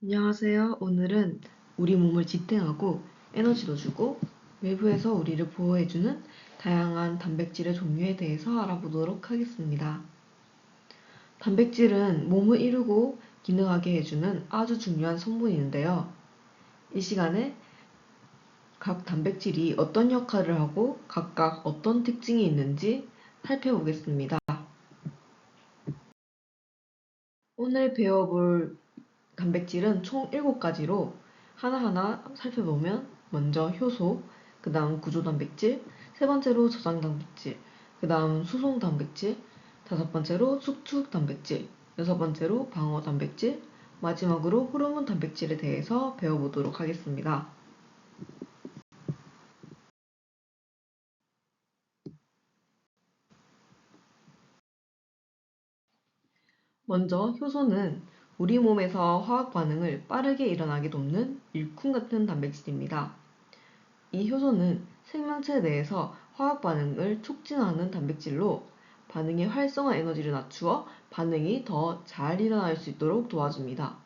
안녕하세요. 오늘은 우리 몸을 지탱하고 에너지도 주고 외부에서 우리를 보호해주는 다양한 단백질의 종류에 대해서 알아보도록 하겠습니다. 단백질은 몸을 이루고 기능하게 해주는 아주 중요한 성분인데요. 이 시간에 각 단백질이 어떤 역할을 하고 각각 어떤 특징이 있는지 살펴보겠습니다. 오늘 배워볼 단백질은 총 7가지로 하나하나 살펴보면 먼저 효소, 그 다음 구조단백질, 세 번째로 저장단백질, 그 다음 수송단백질, 다섯 번째로 수축단백질, 여섯 번째로 방어단백질, 마지막으로 호르몬 단백질에 대해서 배워보도록 하겠습니다. 먼저 효소는 우리 몸에서 화학 반응을 빠르게 일어나게 돕는 일꾼 같은 단백질입니다. 이 효소는 생명체 내에서 화학 반응을 촉진하는 단백질로 반응의 활성화 에너지를 낮추어 반응이 더 잘 일어날 수 있도록 도와줍니다.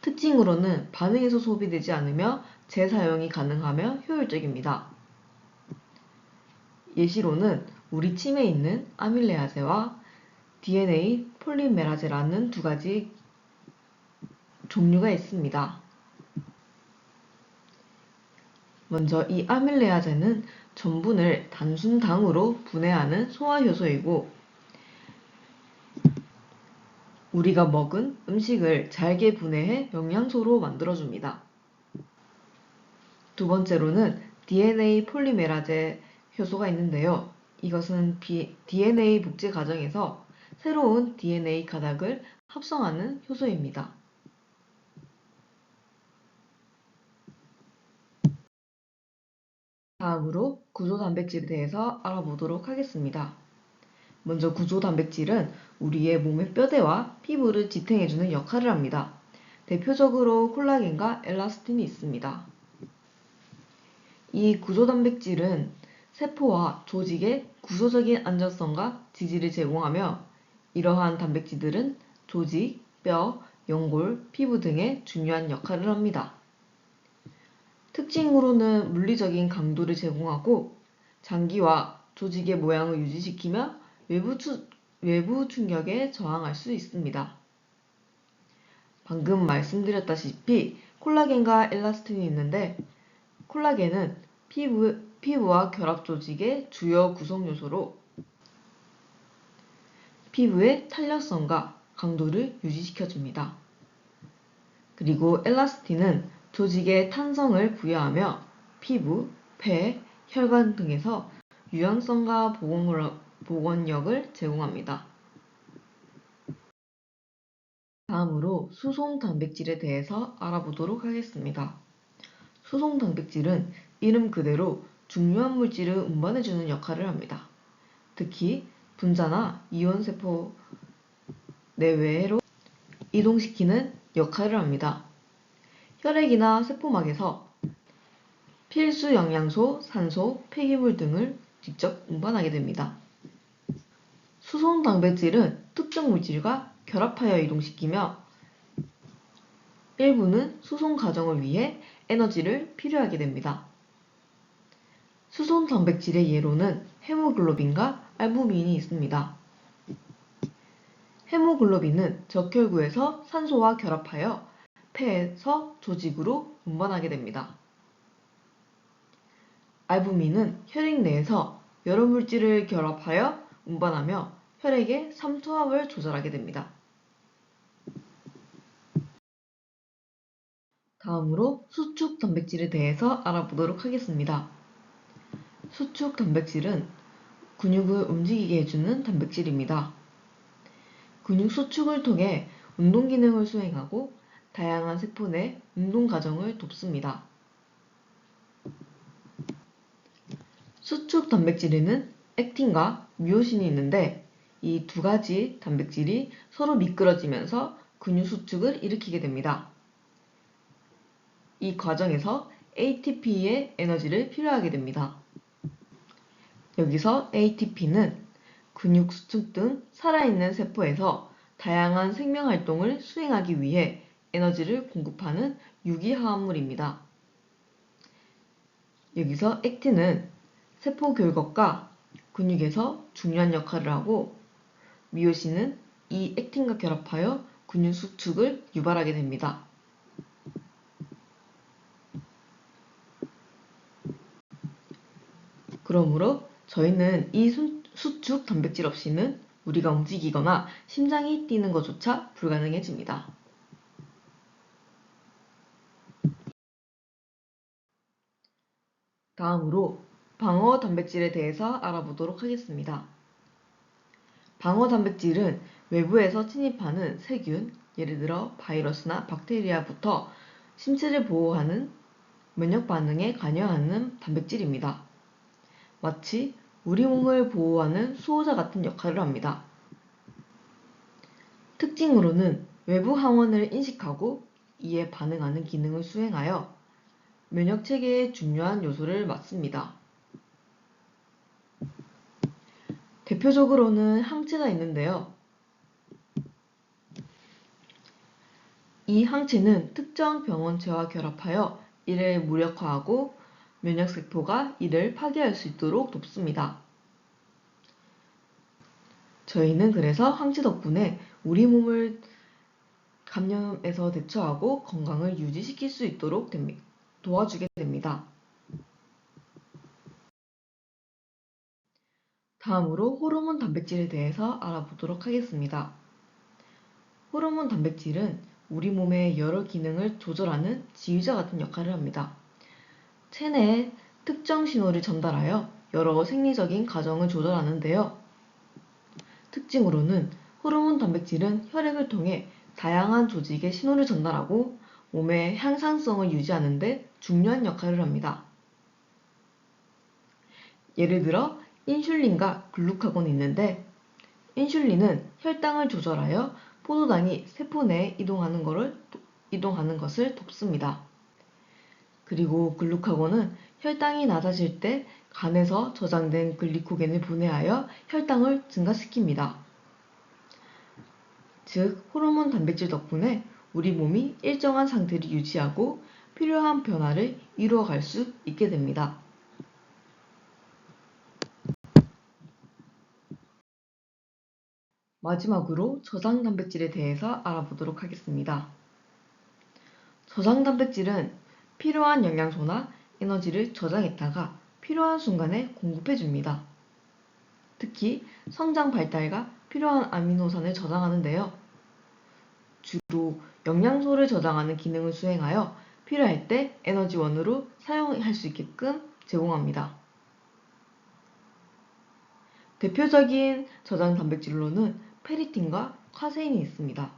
특징으로는 반응에서 소비되지 않으며 재사용이 가능하며 효율적입니다. 예시로는 우리 침에 있는 아밀레아제와 DNA 폴리메라제라는 두 가지 종류가 있습니다. 먼저 이 아밀레아제는 전분을 단순 당으로 분해하는 소화효소이고 우리가 먹은 음식을 잘게 분해해 영양소로 만들어줍니다. 두 번째로는 DNA 폴리메라제 효소가 있는데요. 이것은 DNA 복제 과정에서 새로운 DNA 가닥을 합성하는 효소입니다. 다음으로 구조단백질에 대해서 알아보도록 하겠습니다. 먼저 구조단백질은 우리의 몸의 뼈대와 피부를 지탱해주는 역할을 합니다. 대표적으로 콜라겐과 엘라스틴이 있습니다. 이 구조단백질은 세포와 조직의 구조적인 안전성과 지지를 제공하며 이러한 단백질들은 조직, 뼈, 연골, 피부 등의 중요한 역할을 합니다. 특징으로는 물리적인 강도를 제공하고 장기와 조직의 모양을 유지시키며 외부, 추, 외부 충격에 저항할 수 있습니다. 방금 말씀드렸다시피 콜라겐과 엘라스틴이 있는데 콜라겐은 피부, 피부와 결합 조직의 주요 구성 요소로 피부의 탄력성과 강도를 유지시켜줍니다. 그리고 엘라스틴은 조직의 탄성을 부여하며 피부, 폐, 혈관 등에서 유연성과 보건력을 제공합니다. 다음으로 수송 단백질에 대해서 알아보도록 하겠습니다. 수송 단백질은 이름 그대로 중요한 물질을 운반해주는 역할을 합니다. 특히 분자나 이온세포 내외로 이동시키는 역할을 합니다. 혈액이나 세포막에서 필수 영양소, 산소, 폐기물 등을 직접 운반하게 됩니다. 수송 단백질은 특정 물질과 결합하여 이동시키며 일부는 수송 과정을 위해 에너지를 필요하게 됩니다. 수송 단백질의 예로는 헤모글로빈과 알부민이 있습니다. 헤모글로빈은 적혈구에서 산소와 결합하여 폐에서 조직으로 운반하게 됩니다. 알부민은 혈액 내에서 여러 물질을 결합하여 운반하며 혈액의 삼투압을 조절하게 됩니다. 다음으로 수축 단백질에 대해서 알아보도록 하겠습니다. 수축 단백질은 근육을 움직이게 해주는 단백질입니다. 근육 수축을 통해 운동 기능을 수행하고 다양한 세포 내 운동 과정을 돕습니다. 수축 단백질에는 액틴과 뮤오신이 있는데 이 두 가지 단백질이 서로 미끄러지면서 근육 수축을 일으키게 됩니다. 이 과정에서 ATP의 에너지를 필요하게 됩니다. 여기서 ATP는 근육 수축 등 살아있는 세포에서 다양한 생명 활동을 수행하기 위해 에너지를 공급하는 유기화합물입니다. 여기서 액틴은 세포 결核과 근육에서 중요한 역할을 하고 미오신은 이 액틴과 결합하여 근육 수축을 유발하게 됩니다. 그러므로 저희는 이 수- 수축 단백질 없이는 우리가 움직이거나 심장이 뛰는 것조차 불가능해집니다. 다음으로 방어 단백질에 대해서 알아보도록 하겠습니다. 방어 단백질은 외부에서 침입하는 세균, 예를 들어 바이러스나 박테리아부터 신체를 보호하는 면역 반응에 관여하는 단백질입니다. 마치 우리 몸을 보호하는 수호자 같은 역할을 합니다. 특징으로는 외부 항원을 인식하고 이에 반응하는 기능을 수행하여 면역 체계의 중요한 요소를 맡습니다. 대표적으로는 항체가 있는데요. 이 항체는 특정 병원체와 결합하여 이를 무력화하고 면역세포가 이를 파괴할 수 있도록 돕습니다. 저희는 그래서 항체 덕분에 우리 몸을 감염에서 대처하고 건강을 유지시킬 수 있도록. 도와주게 됩니다. 다음으로 호르몬 단백질에 대해서 알아보도록 하겠습니다. 호르몬 단백질은 우리 몸의 여러 기능을 조절하는 지휘자 같은 역할을 합니다. 체내에 특정 신호를 전달하여 여러 생리적인 과정을 조절하는데요. 특징으로는 호르몬 단백질은 혈액을 통해 다양한 조직에 신호를 전달하고 몸의 향상성을 유지하는 데 중요한 역할을 합니다. 예를 들어 인슐린과 글루카곤이 있는데 인슐린은 혈당을 조절하여 포도당이 세포 내에 이동하는 것을, 이동하는 것을 돕습니다. 그리고 글루카곤은 혈당이 낮아질 때 간에서 저장된 글리코겐을 분해하여 혈당을 증가시킵니다. 즉, 호르몬 단백질 덕분에 우리 몸이 일정한 상태를 유지하고 필요한 변화를 이루어 갈 수 있게 됩니다. 마지막으로 저장 단백질에 대해서 알아보도록 하겠습니다. 저장 단백질은 필요한 영양소나 에너지를 저장했다가 필요한 순간에 공급해 줍니다. 특히 성장 발달과 필요한 아미노산을 저장하는데요. 주로 영양소를 저장하는 기능을 수행하여 필요할 때 에너지원으로 사용할 수 있게끔 제공합니다. 대표적인 저장 단백질로는 페리틴과 카세인이 있습니다.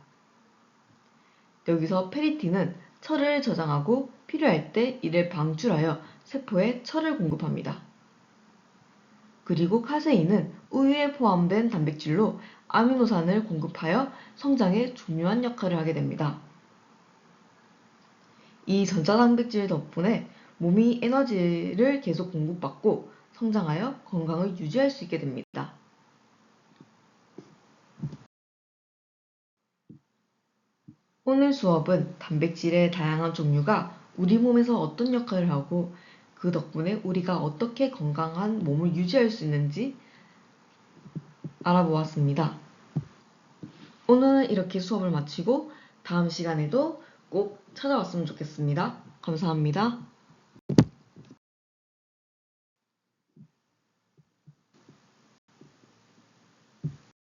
여기서 페리틴은 철을 저장하고 필요할 때 이를 방출하여 세포에 철을 공급합니다. 그리고 카세인은 우유에 포함된 단백질로 아미노산을 공급하여 성장에 중요한 역할을 하게 됩니다. 이 전자단백질 덕분에 몸이 에너지를 계속 공급받고 성장하여 건강을 유지할 수 있게 됩니다. 오늘 수업은 단백질의 다양한 종류가 우리 몸에서 어떤 역할을 하고 그 덕분에 우리가 어떻게 건강한 몸을 유지할 수 있는지 알아보았습니다. 오늘은 이렇게 수업을 마치고 다음 시간에도 꼭 찾아왔으면 좋겠습니다. 감사합니다.